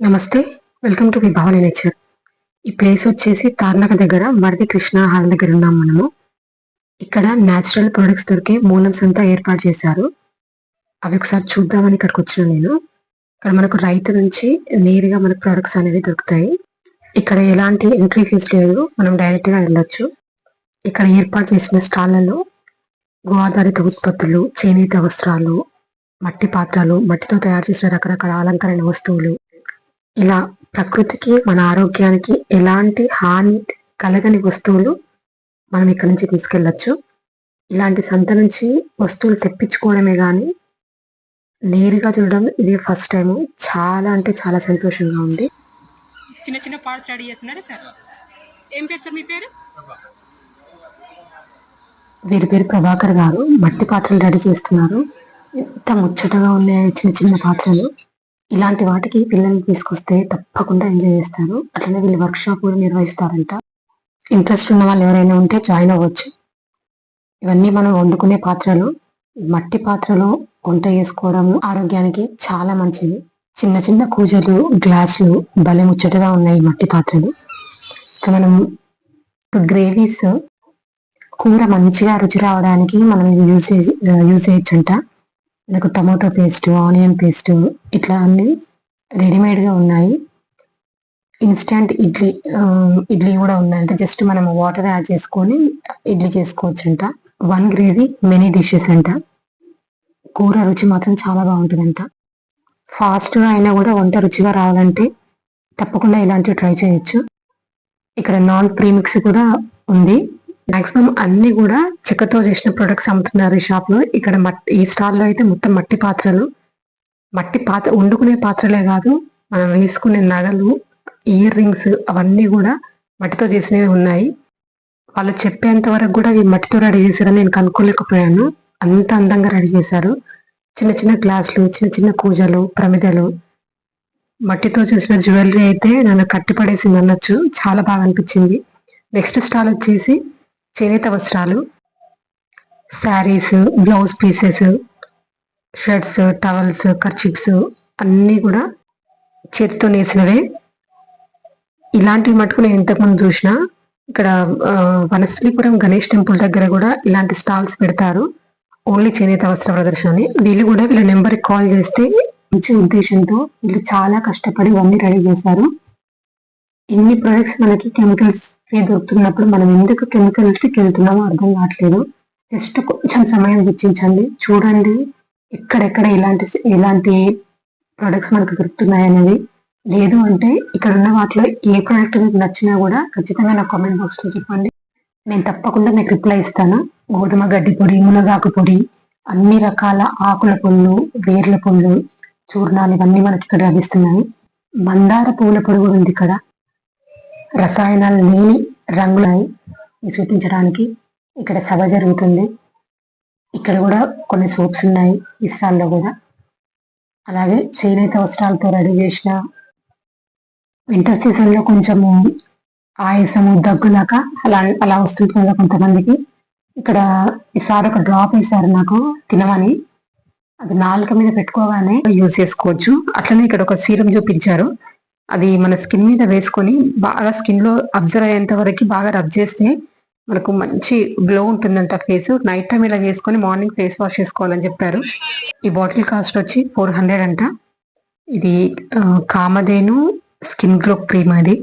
నమస్తే welcome to Vibhavani nature. ఈ place వచ్చేసి తార్నక దగ్గర మరది కృష్ణ హాల్ దగ్గర ఉన్నాం మనము. ఇక్కడ న్యాచురల్ ప్రొడక్ట్స్ దొరికే మూలమ్స్ అంతా ఏర్పాటు చేశారు. అవి ఒకసారి చూద్దామని ఇక్కడికి వచ్చిన నేను. ఇక్కడ మనకు రైతు నుంచి నేరుగా మనకు ప్రొడక్ట్స్ అనేవి దొరుకుతాయి. ఇక్కడ ఎలాంటి ఎంట్రీ ఫీజు లేదు మనం డైరెక్ట్గా వెళ్ళొచ్చు. ఇక్కడ ఏర్పాటు చేసిన స్టాళ్ళలో గో ఆధారిత ఉత్పత్తులు చేనేత వస్త్రాలు మట్టి పాత్రలు మట్టితో తయారు చేసిన రకరకాల అలంకరణ వస్తువులు ఇలా ప్రకృతికి మన ఆరోగ్యానికి ఎలాంటి హాని కలగని వస్తువులు మనం ఇక్కడ నుంచి తీసుకెళ్ళొచ్చు. ఇలాంటి సంత నుంచి వస్తువులు తెప్పించుకోవడమే కానీ నేరుగా చూడడం ఇదే ఫస్ట్ టైం చాలా అంటే చాలా సంతోషంగా ఉంది. చిన్న చిన్న పార్ట్స్ రెడీ చేస్తున్నారా సార్? ఏం పేరు సార్ మీ పేరు? వీరి పేరు ప్రభాకర్ గారు. మట్టి పాత్రలు రెడీ చేస్తున్నారు. ఎంత ముచ్చటగా ఉన్నాయి చిన్న చిన్న పాత్రలు. ఇలాంటి వాటికి పిల్లల్ని తీసుకొస్తే తప్పకుండా ఎంజాయ్ చేస్తారు. అట్లనే వీళ్ళు వర్క్ షాప్ కూడా నిర్వహిస్తారంట. ఇంట్రెస్ట్ ఉన్న వాళ్ళు ఎవరైనా ఉంటే జాయిన్ అవ్వచ్చు. ఇవన్నీ మనం వండుకునే పాత్రలు. ఈ మట్టి పాత్రలో వంట చేసుకోవడం ఆరోగ్యానికి చాలా మంచిది. చిన్న చిన్న కూజలు గ్లాసులు భలే ముచ్చటగా ఉన్నాయి మట్టి పాత్రలు. ఇక మనం గ్రేవీస్ కూర మంచిగా రుచి రావడానికి మనం ఇది యూజ్ యూజ్ చేయొచ్చంట. నాకు టమాటో పేస్ట్ ఆనియన్ పేస్ట్ ఇట్లా అన్ని రెడీమేడ్గా ఉన్నాయి. ఇన్స్టంట్ ఇడ్లీ ఇడ్లీ కూడా ఉన్నాయి అంటే జస్ట్ మనం వాటర్ యాడ్ చేసుకొని ఇడ్లీ చేసుకోవచ్చు అంట వన్ గ్రేవీ మెనీ డిషెస్ అంట. కూర రుచి మాత్రం చాలా బాగుంటుందంట. ఫాస్ట్గా అయినా కూడా వంట రుచిగా రావాలంటే తప్పకుండా ఇలాంటివి ట్రై చేయొచ్చు. ఇక్కడ నాన్ ప్రీమిక్స్ కూడా ఉంది. మాక్సిమం అన్ని కూడా చెక్కతో చేసిన ప్రొడక్ట్స్ అమ్ముతున్నారు ఈ షాప్లో. ఇక్కడ మట్టి ఈ స్టాల్లో అయితే మొత్తం మట్టి పాత్రలు. మట్టి పాత్ర వండుకునే పాత్రలే కాదు మనం వేసుకునే నగలు ఇయర్ రింగ్స్ అవన్నీ కూడా మట్టితో చేసినవి ఉన్నాయి. వాళ్ళు చెప్పేంత వరకు కూడా ఈ మట్టితో రెడీ చేశారని నేను కనుక్కోలేకపోయాను. అంత అందంగా రెడీ చేశారు. చిన్న చిన్న గ్లాసులు చిన్న చిన్న కూజలు ప్రమిదలు. మట్టితో చేసిన జ్యువెలరీ అయితే నన్ను కట్టిపడేసింది అనొచ్చు. చాలా బాగా అనిపించింది. నెక్స్ట్ స్టాల్ వచ్చేసి చేనేత వస్త్రాలు saris blouse pieces shirts towels kerchiefs అన్నీ కూడా చేతితో నేసినవే. ఇలాంటివి మటుకు నేను ఇంతకుముందు చూసిన ఇక్కడ వనశ్రీపురం గణేష్ టెంపుల్ దగ్గర కూడా ఇలాంటి స్టాల్స్ పెడతారు. ఓన్లీ చేనేత వస్త్ర ప్రదర్శనని. వీళ్ళు కూడా వీళ్ళ నెంబర్కి కాల్ చేస్తే మంచి ఉద్దేశంతో వీళ్ళు చాలా కష్టపడి ఇవన్నీ రెడీ చేశారు. ఇన్ని ప్రొడక్ట్స్ మనకి కెమికల్స్ ఫ్రీ దొరుకుతున్నప్పుడు మనం ఎందుకు కెమికల్స్కి వెళ్తున్నామో అర్థం కావట్లేదు. జస్ట్ కొంచెం సమయం వెచ్చించండి. చూడండి ఎక్కడెక్కడ ఇలాంటి ఇలాంటి ప్రొడక్ట్స్ మనకు దొరుకుతున్నాయి అనేది లేదు అంటే ఇక్కడ ఉన్న వాటిలో ఏ ప్రోడక్ట్ మీకు నచ్చినా కూడా ఖచ్చితంగా నా కామెంట్ బాక్స్లో చెప్పండి. నేను తప్పకుండా మీకు రిప్లై ఇస్తాను. గోధుమ గడ్డి పొడి మునగాకు పొడి అన్ని రకాల ఆకుల పళ్ళు వేర్ల పళ్ళు చూర్ణాలు ఇవన్నీ మనకి ఇక్కడ లభిస్తున్నాయి. మందార పూల పొడి కూడా ఉంది ఇక్కడ. రసాయనాలు లేని రంగులని చూపించడానికి ఇక్కడ సభ జరుగుతుంది. ఇక్కడ కూడా కొన్ని సోప్స్ ఉన్నాయి ఈ స్టాల్లో కూడా. అలాగే చేనేత వస్త్రాలతో రెడీ చేసిన వింటర్ సీజన్లో కొంచెము ఆయాసము దగ్గులాక అలా అలా వస్తుంది కదా కొంతమందికి. ఇక్కడ ఈసారి ఒక డ్రాప్ వేశారు నాకు తినమని. అది నాలుక మీద పెట్టుకోగానే యూజ్ చేసుకోవచ్చు. అట్లనే ఇక్కడ ఒక సీరం చూపించారు. అది మన స్కిన్ మీద వేసుకొని బాగా స్కిన్లో అబ్జర్వ్ అయ్యేంత వరకు బాగా రబ్ చేస్తే మనకు మంచి గ్లో ఉంటుందంట ఫేస్. నైట్ టైం ఇలా చేసుకొని మార్నింగ్ ఫేస్ వాష్ చేసుకోవాలని చెప్పారు. ఈ బాటిల్ కాస్ట్ వచ్చి ఫోర్ హండ్రెడ్ అంట. ఇది కామధేను స్కిన్ గ్లో క్రీమ్ అది.